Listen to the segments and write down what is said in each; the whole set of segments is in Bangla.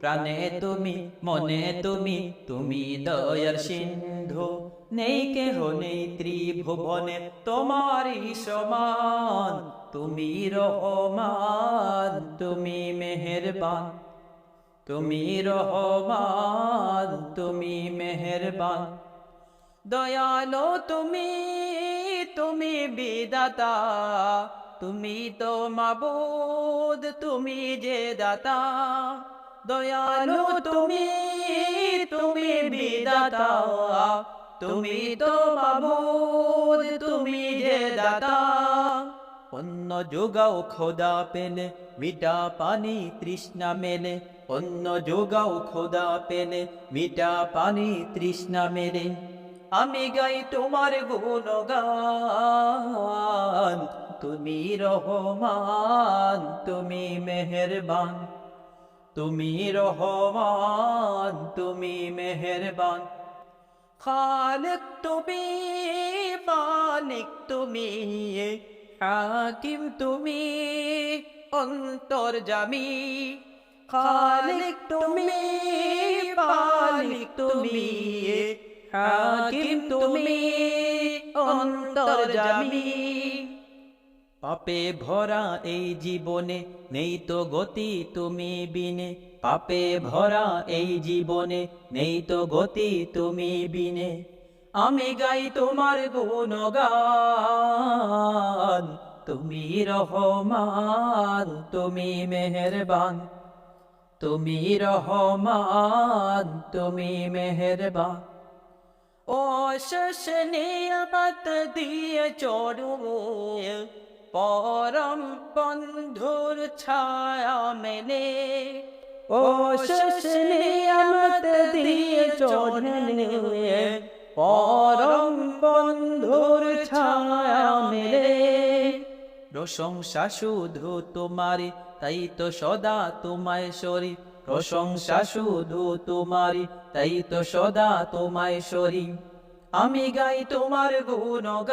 প্রাণে তুমি, মনে তুমি তুমি দয়ার সিন্ধু। নেই কেহ নেই ত্রিভুবনে তোমারই সমান। তুমি রহমান, তুমি মেহেরবান। তুমি রহমান, তুমি মেহেরবান। দয়ালো তুমি তুমি বিদাতা। তুমি তো মাবুদ, তুমি যে দাতা। দয়ালো তুমি তুমি বিদাতা তুমি তো মাবুদ, তুমি যে দাতা। অন্য যোগাও খোদা পেলে মিটা পানি তৃষ্ণা মেলে অন্য যোগাও খোদা পেলে মিটা পানি তৃষ্ণা মেলে আমি গাই তোমার গুণগান। তুমি রহমান, তুমি মেহেরবান। তুমি রহমান, তুমি মেহেরবান। খালিক তুমি মালিক, তুমি হাকিম, তুমি অন্তর জামি খালিক তুমি মালিক, তুমি হাকিম, তুমি অন্তর জামি পাপে ভরা এই জীবনে, নেই তো গতি তুমি বিনে। পাপে ভরা এই জীবনে, নেই তো গতি তুমি বিনে। আমি গাই তোমার গুণগান, তুমি রহমান, তুমি মেহেরবান। তুমি রহমান, তুমি মেহেরবান। ও শেষ নিয়মত দিয়ে চড়ু পরম বন্ধুর ছায়া মেলে। ও শেষ নিয়মত দিয়ে চড়লে পরম বন্ধুর ছায়া মেলে। প্রশংসা শুধু তোমারি তাই তো সদা তোমায় সরি। প্রশংসা শুধু তোমারি তাই তো সদা তোমায় সরি। আমি গাই তোমার গুণগান।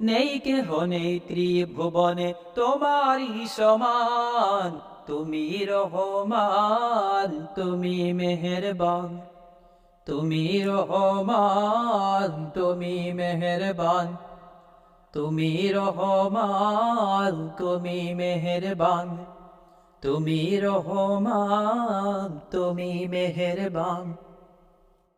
নেই কেহ নেই, ত্রিভুবনে তোমারই সমান। তুমি রহমান, তুমি মেহেরবান। তুমি রহমান, তুমি মেহেরবান। তুমি রহমান, তুমি মেহেরবান। তুমি রহমান, তুমি মেহেরবান।